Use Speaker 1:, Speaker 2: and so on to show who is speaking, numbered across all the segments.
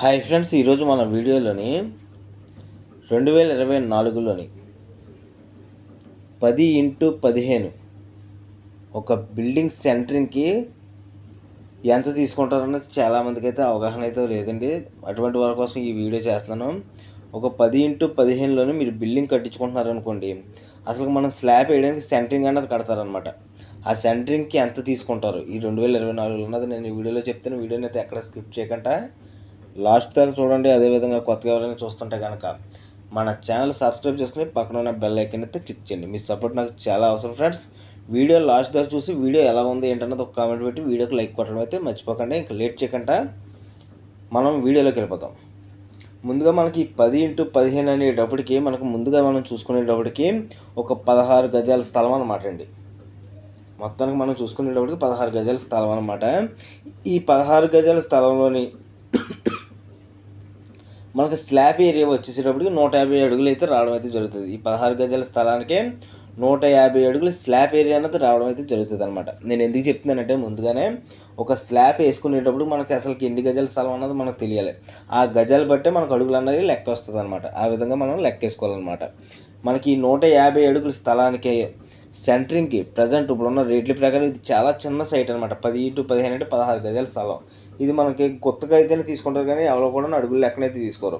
Speaker 1: Hi friends ఈరోజు మన వీడియోలోని రెండు వేల ఇరవై నాలుగులోని పది ఇంటూ పదిహేను ఒక బిల్డింగ్ సెంటరింగ్కి ఎంత తీసుకుంటారన్నది చాలామందికి అయితే అవగాహన అయితే లేదండి. అటువంటి వారి కోసం ఈ వీడియో చేస్తున్నాను. ఒక పది ఇంటూ పదిహేనులోని మీరు బిల్డింగ్ కట్టించుకుంటున్నారు అనుకోండి అసలు మనం స్లాబ్ వేయడానికి సెంటరింగ్ అన్నది కడతారనమాట ఆ సెంటరింగ్కి ఎంత తీసుకుంటారు? ఈ రెండు వేల ఇరవై నాలుగులో ఉన్నది నేను ఈ వీడియోలో చెప్తాను. వీడియోని అయితే ఎక్కడ స్కిప్ చేయకుండా లాస్ట్ దాకా చూడండి అదేవిధంగా కొత్తగా ఎవరైనా చూస్తుంటే కనుక మన ఛానల్ సబ్స్క్రైబ్ చేసుకుని పక్కన ఉన్న బెల్ ఐకన్ అయితే క్లిక్ చేయండి. మీ సపోర్ట్ నాకు చాలా అవసరం ఫ్రెండ్స్. వీడియో లాస్ట్ దాకా చూసి వీడియో ఎలా ఉంది ఏంటన్నది ఒక కామెంట్ పెట్టి వీడియోకి లైక్ కొట్టడం అయితే మర్చిపోకండి ఇంకా లేట్ చేయకుండా మనం వీడియోలోకి వెళ్ళిపోతాం. ముందుగా మనకి పది ఇంటూ పదిహేను అనేటప్పటికి మనకు ముందుగా మనం చూసుకునేటప్పటికి ఒక పదహారు గజాల స్థలం అనమాట అండి. మొత్తానికి మనం చూసుకునేటప్పటికి పదహారు గజాల స్థలం అనమాట ఈ పదహారు గజాల స్థలంలోని మనకు స్లాబ్ ఏరియా వచ్చేసేటప్పటికి నూట యాభై అడుగులు అయితే రావడం అయితే జరుగుతుంది. ఈ పదహారు గజాల స్థలానికి నూట యాభై అడుగులు స్లాబ్ ఏరియా అనేది రావడం అయితే జరుగుతుంది అనమాట నేను ఎందుకు చెప్తున్నానంటే ముందుగానే ఒక స్లాబ్ వేసుకునేటప్పుడు మనకి అసలు ఎన్ని గజాల స్థలం అన్నది మనకు తెలియాలి. ఆ గజాలు బట్టే మనకు అడుగులు అన్నది లెక్క వస్తుంది అనమాట ఆ విధంగా మనం లెక్కేసుకోవాలన్నమాట మనకి ఈ నూట యాభై అడుగుల స్థలానికి సెంటరింగ్కి ప్రజెంట్ ఇప్పుడున్న రేట్ల ప్రకారం ఇది చాలా చిన్న సైట్ అనమాట పది టు పదిహేను అంటే పదహారు గజాల స్థలం. ఇది మనకి కొత్తగా అయితేనే తీసుకుంటారు కానీ ఎవరో కూడా అడుగులు లెక్కనైతే తీసుకోరు.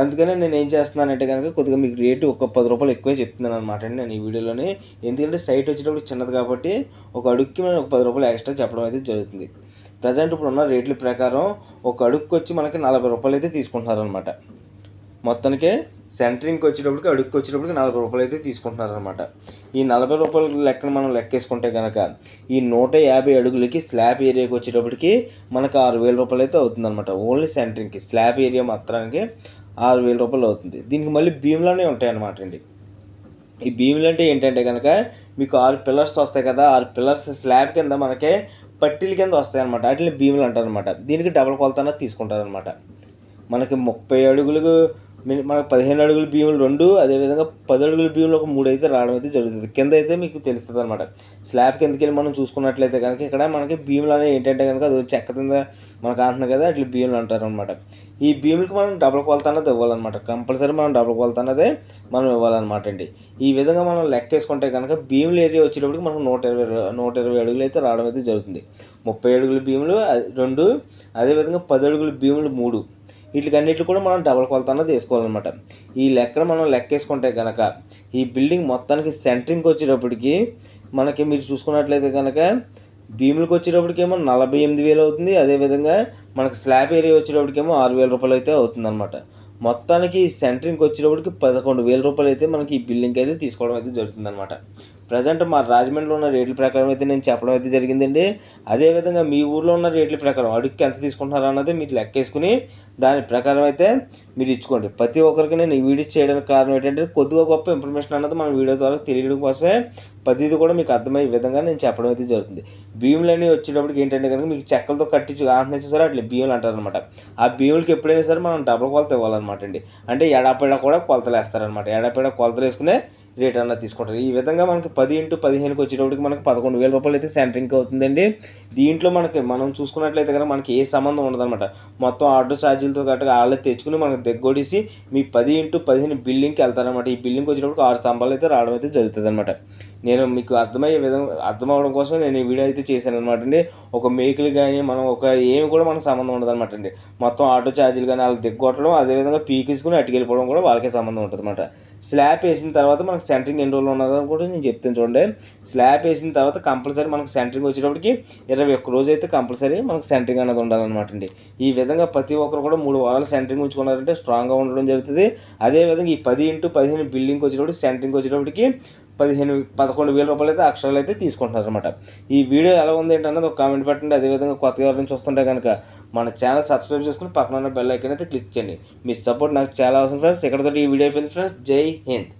Speaker 1: అందుకనే నేను ఏం చేస్తున్నానంటే కనుక కొద్దిగా మీకు రేటు ఒక పది రూపాయలు ఎక్కువే చెప్తున్నాను అనమాట అండి నేను ఈ వీడియోలోనే. ఎందుకంటే సైట్ వచ్చేటప్పుడు చిన్నది కాబట్టి ఒక అడుగుకి మనం ఒక పది రూపాయలు ఎక్స్ట్రా చెప్పడం అయితే జరుగుతుంది. ప్రజెంట్ ఇప్పుడు ఉన్న రేట్ల ప్రకారం ఒక అడుగుకి వచ్చి మనకి నలభై రూపాయలు అయితే తీసుకుంటున్నారు అనమాట సెంటరింగ్కి వచ్చేటప్పటికి అడుగుకి వచ్చేటప్పటికి నలభై రూపాయలు అయితే తీసుకుంటున్నారనమాట ఈ నలభై రూపాయల లెక్కన మనం లెక్కేసుకుంటే కనుక ఈ నూట యాభై అడుగులకి స్లాబ్ ఏరియాకి వచ్చేటప్పటికి మనకు ఆరు వేల రూపాయలు అయితే అవుతుందన్నమాట. ఓన్లీ సెంటరింగ్కి స్లాబ్ ఏరియా మాత్రానికి ఆరు వేల రూపాయలు అవుతుంది. దీనికి మళ్ళీ భీములనే ఉంటాయన్నమాట అండి. ఈ భీములు అంటే ఏంటంటే కనుక మీకు ఆరు పిల్లర్స్ వస్తాయి కదా ఆరు పిల్లర్స్ స్లాబ్ కింద మనకి పట్టీల కింద వస్తాయి అనమాట వాటిని భీములు అంటారు అనమాట దీనికి డబల్ కొలత తీసుకుంటారనమాట మనకి ముప్పై అడుగులకు మనకు పదిహేను అడుగుల భీములు రెండు అదేవిధంగా పది అడుగుల భీములు ఒక మూడు అయితే రావడం అయితే జరుగుతుంది. కింద అయితే మీకు తెలుస్తుంది అనమాట స్లాబ్ కిందకి వెళ్ళి మనం చూసుకున్నట్లయితే కనుక ఇక్కడ మనకి భీములు అనేవి ఏంటంటే కనుక అది చెక్క కింద మనకు అంటున్నాయి కదా అట్లా భీములు అంటారు అనమాట ఈ భీములకి మనం డబుల్ కొలత అన్నది ఇవ్వాలన్నమాట. కంపల్సరీ మనం డబుల్ కొలత అన్నదే మనం ఇవ్వాలన్నమాట అండి. ఈ విధంగా మనం లెక్క వేసుకుంటే కనుక భీముల ఏరియా వచ్చేటప్పటికి మనకు నూట ఇరవై నూట ఇరవై అడుగులు అయితే రావడం అయితే జరుగుతుంది. ముప్పై అడుగుల భీములు రెండు అదేవిధంగా పది అడుగుల భీములు మూడు. వీటికన్నిటి కూడా మనం డబల్ కొలత అన్నది వేసుకోవాలన్నమాట ఈ లెక్కన మనం లెక్క వేసుకుంటే కనుక ఈ బిల్డింగ్ మొత్తానికి సెంటరింగ్కి వచ్చేటప్పటికి మనకి మీరు చూసుకున్నట్లయితే కనుక భీములకు వచ్చేటప్పటికేమో నలభై ఎనిమిది వేలు అవుతుంది. అదేవిధంగా మనకు స్లాబ్ ఏరియా వచ్చేటప్పటికేమో ఆరు వేల రూపాయలు అయితే అవుతుందన్నమాట. మొత్తానికి సెంటరింగ్కి వచ్చేటప్పటికి పదకొండు వేల రూపాయలు అయితే మనకి ఈ బిల్డింగ్ అయితే తీసుకోవడం అయితే జరుగుతుందన్నమాట. ప్రజెంట్ మా రాజమండ్రిలో ఉన్న రేట్ల ప్రకారం అయితే నేను చెప్పడం అయితే జరిగిందండి. అదేవిధంగా మీ ఊర్లో ఉన్న రేట్ల ప్రకారం అడుగుకి ఎంత తీసుకుంటున్నారు అన్నది మీరు లెక్కేసుకుని దాని ప్రకారం అయితే మీరు ఇచ్చుకోండి. ప్రతి ఒక్కరికి నేను ఈ వీడియో చేయడానికి కారణం ఏంటంటే కొద్దిగా గొప్ప ఇన్ఫర్మేషన్ అన్నది మన వీడియో ద్వారా తెలియడం కోసమే ప్రతిదీ కూడా మీకు అర్థమయ్యే విధంగా నేను చెప్పడం అయితే జరుగుతుంది. భీములు అనేవి వచ్చేటప్పటికి ఏంటంటే కనుక మీకు చెక్కలతో కట్టించు ఆంధ్ర సరే అట్లా భీములు అంటారనమాట ఆ భీములకి ఎప్పుడైనా సరే మనం డబుల్ కొలత ఇవ్వాలన్నమాట అండి. అంటే ఎడాపేడ కూడా కొలతలు వేస్తారనమాట ఎడాపేడ కొలతలు వేసుకునే రేట్ అన్నది తీసుకుంటారు. ఈ విధంగా మనకి పది ఇంటూ పదిహేనుకి వచ్చేటప్పటికి మనకు పదకొండు వేల రూపాయలు అయితే సెంటరింగ్కి అవుతుందండి. దీంట్లో మనకి మనం చూసుకున్నట్లయితే కనుక మనకి ఏ సంబంధం ఉండదన్నమాట. మొత్తం ఆర్డర్ ఛార్జీలతో గట్రా వాళ్ళే తెచ్చుకుని మనకు దగ్గొడిసి మీ పది ఇంటూ పదిహేను బిల్డింగ్కి వెళ్తారనమాట ఈ బిల్డింగ్కి వచ్చేటప్పుడు ఆరు స్తంభాలు అయితే రావడం అయితే జరుగుతుంది అనమాట నేను మీకు అర్థమయ్యే విధంగా అర్థం అవడం కోసమే నేను ఈ వీడియో అయితే చేశాను అనమాట అండి. ఒక మేకులు కానీ మనం ఒక ఏమి కూడా మనకు సంబంధం ఉండదు అనమాట అండి. మొత్తం ఆటో ఛార్జీలు కానీ వాళ్ళకి దిగ్గొట్టడం అదేవిధంగా పీకించుకుని అటుకెళ్ళిపోవడం కూడా వాళ్ళకే సంబంధం ఉంటుంది అనమాట స్లాబ్ వేసిన తర్వాత మనకు సెంటరింగ్ ఎన్ని రోజులు ఉన్నదని కూడా నేను చెప్తాను చూడండి. స్లాబ్ వేసిన తర్వాత కంపల్సరీ మనకు సెంటరింగ్ వచ్చేటప్పటికి ఇరవై ఒక్క రోజు అయితే కంపల్సరీ మనకు సెంటరింగ్ అనేది ఉండాలన్నమాట అండి. ఈ విధంగా ప్రతి ఒక్కరు కూడా మూడు వారాలు సెంటరింగ్ ఉంచుకున్నారంటే స్ట్రాంగ్గా ఉండడం జరుగుతుంది. అదేవిధంగా ఈ పది ఇంటూ పదిహేను బిల్డింగ్కి వచ్చేటప్పుడు సెంటరింగ్ వచ్చేటప్పటికి పదిహేను పదకొండు వేల రూపాయలు అయితే అక్షరాలు అయితే తీసుకుంటున్నారు అనమాట ఈ వీడియో ఎలా ఉంది ఏంటన్నది ఒక కామెంట్ పెట్టండి. అదేవిధంగా కొత్తగా ఎవరి నుంచి వస్తుంటే కనుక మన ఛానల్ సబ్స్క్రైబ్ చేసుకుని పక్కన ఉన్న బెల్ ఐకన్ అయితే క్లిక్ చేయండి. మీ సపోర్ట్ నాకు చాలా అవసరం ఫ్రెండ్స్ ఇక్కడతో ఈ వీడియో అయిపోయింది ఫ్రెండ్స్ జై హింద్.